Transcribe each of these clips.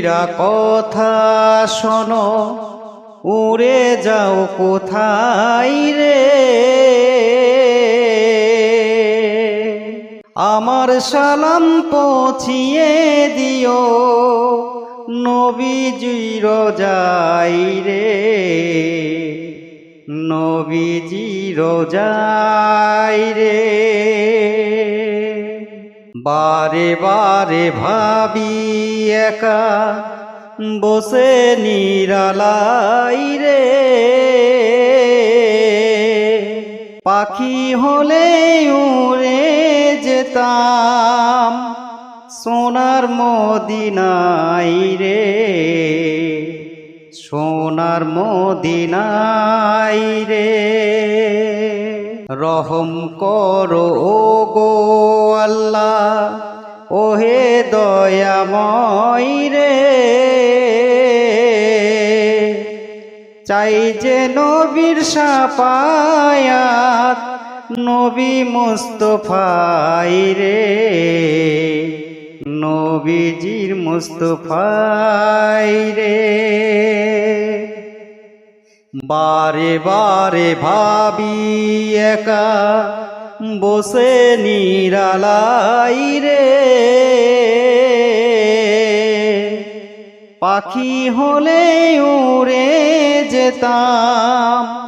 বুলবুলিরা কথা শোনো, উড়ে যাও কোথায় রে? আমার সালাম পৌঁছিয়ে দিও, নবীজির যাই রে। নবীজির যাই রে। বারে বারে একা, বসে নিরালাই রে। পাখি হলে উড়ে যেতাম, সোনার মদিনাই রে। সোনার মদিনাই রে। রহম করো গো আল্লাহ ওহে দয়াময় রে। চাই যে নবীর সাপায়াত নবী মুস্তফাই রে। নবীজির মুস্তফাই রে। বারে বারে ভাবি একা বসে নিরালাই রে। পাখি হলে উড়ে যেতাম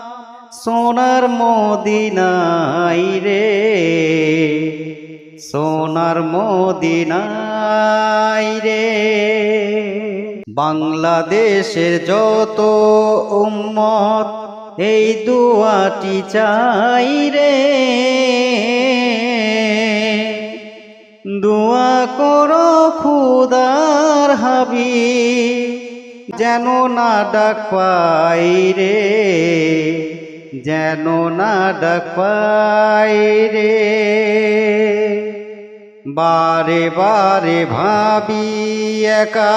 সোনার মদিনাই রে। সোনার মদিনাই রে। বাংলাদেশের যত উম্মত এই দুয়াটি চাই রে। দোয়া করো খুদার হাবি যেন না ডাক পাই রে, যেন না ডাক পাই রে। বারে বারে ভাবি একা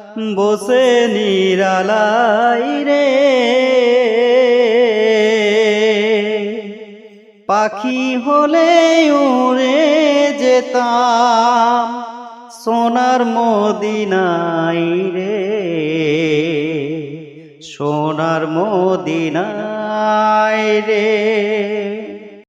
বসে নিরালাই রে। পাখি হলে উড়ে যেতাম সোনার মদিনাই রে। সোনার মদিনাই রে।